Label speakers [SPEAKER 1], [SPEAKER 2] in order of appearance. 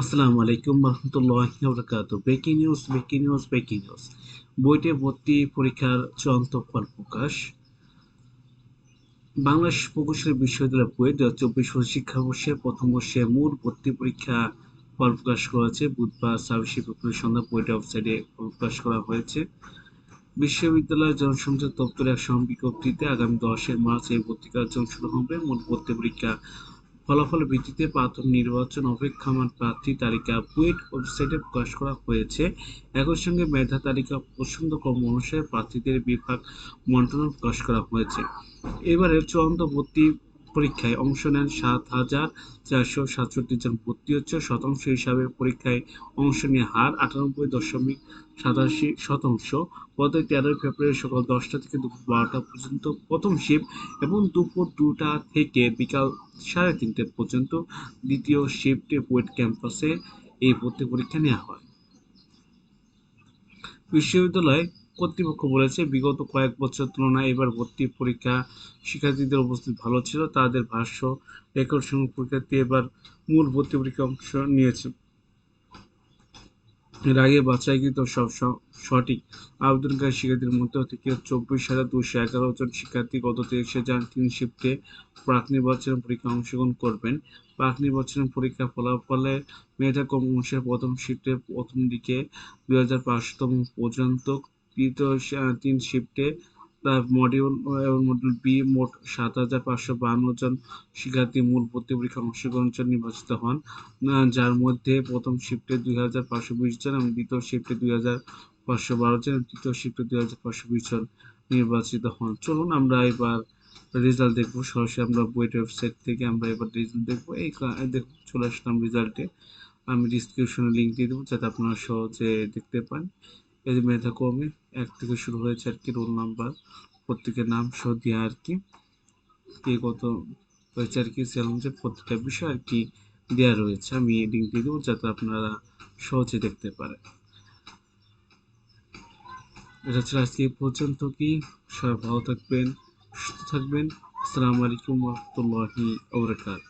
[SPEAKER 1] আসসালামু আলাইকুম রহমতুল্লাহি বরকাত breaking news breaking news breaking news বইটে ভর্তি পরীক্ষার চূড়ান্ত ফল প্রকাশ। বাংলাদেশ প্রকৌশলী বিশ্ববিদ্যালয় বই দু হাজার চব্বিশ শিক্ষাবর্ষে প্রথম বর্ষে মূল ভর্তি পরীক্ষা ফল প্রকাশ করেছে বুধবার ছাব্বিশে ফেব্রুয়ারি সন্ধ্যা বইটা ওয়েবসাইটে প্রকাশ করা হয়েছে। বিশ্ববিদ্যালয়ের জনসংযোগ দপ্তরের এক বিজ্ঞপ্তিতে আগামী দশের মার্চ এই ভর্তি কার্য শুরু হবে। মূল ভর্তি পরীক্ষা ফলাফলের ভিত্তিতে প্রাথমিক নির্বাচন অপেক্ষমান প্রার্থী তালিকা বুয়েট ওয়েবসাইটে প্রকাশ করা হয়েছে। একই সঙ্গে মেধা তালিকা পছন্দ ক্রম অনুসারে প্রার্থীদের বিভাগ মন্ত্রণালয় প্রকাশ করা হয়েছে। এবারের চূড়ান্ত ভর্তি পরীক্ষায় অংশ নেন সাত হাজার চারশো সাতষট্টি জন। ভর্তি হচ্ছে শতাংশ হিসাবে পরীক্ষায় অংশ নিয়ে হার আটানব্বই দশমিক সাতাশি শতাংশ। গত তেরোই ফেব্রুয়ারি সকাল দশটা থেকে দুপুর বারোটা পর্যন্ত প্রথম শিফট এবং দুপুর দুটা থেকে বিকাল সাড়ে তিনটে পর্যন্ত দ্বিতীয় শিফটে বুয়েট ক্যাম্পাসে এই ভর্তি পরীক্ষা নেওয়া হয়। বিশ্ববিদ্যালয় কর্তৃপক্ষ বলেছে, বিগত কয়েক বছর তুলনায় এবার ভর্তি পরীক্ষা শিক্ষার্থীদের উপস্থিত ভালো ছিল, তাদের ভাষ্য, রেকর্ড সংখ্যক পরীক্ষার্থী এবার মূল ভর্তি পরীক্ষা অংশ নিয়েছে। এর আগে বাছাইকৃত সব সঠিক আবেদনকারী শিক্ষার্থীর মধ্যে থেকে চব্বিশ হাজার দুশো এগারো জন শিক্ষার্থী গত তেইশে যান তিন শিফটে প্রাক নির্বাচনের পরীক্ষা অংশগ্রহণ করবেন। প্রাক নির্বাচনের পরীক্ষা ফলাফলে মেধা কম অনুসারে প্রথম শিফটে প্রথম দিকে দুই হাজার পাঁচশোতম পর্যন্ত তৃতীয় তিন শিফটে মডিউল এবং মডিউল বি মোট সাত হাজার পাঁচশো বাহান্ন জন শিক্ষার্থী মূল ভর্তি পরীক্ষায় অংশগ্রহণের জন্য নির্বাচিত হন। যার মধ্যে প্রথম শিফটে দুই হাজার পাঁচশো বিশ জন এবং দ্বিতীয় শিফটে দুই হাজার পাঁচশো বারো জন তৃতীয় শিফটে দুই হাজার পাঁচশো বিশ জন নির্বাচিত হন। চলুন আমরা এবার রেজাল্ট দেখব। সরাসরি আমরা বইট ওয়েবসাইট থেকে আমরা এবার রেজাল্ট দেখব। এই দেখুন, চলে আসলাম রেজাল্টে আমি ডিসক্রিপশনে লিঙ্ক দিয়ে দেবো যাতে আপনারা সহজে দেখতে পান। এই কমে এক থেকে শুরু হয়েছে আর কি রোল নাম্বার প্রত্যেকের নাম সহ দেওয়া আর কি। কে কত হয়েছে আর কি অনুযায়ী প্রত্যেকটা বিষয় আর কি দেওয়া রয়েছে। আমি লিঙ্ক দিয়ে দেবো যাতে আপনারা সহজে দেখতে পারেন। এটা ছিল আজকে পর্যন্ত কি। সবাই ভালো থাকবেন, সুস্থ থাকবেন। আসসালামু আলাইকুম রহমতুল্লাহি ওবরাকাত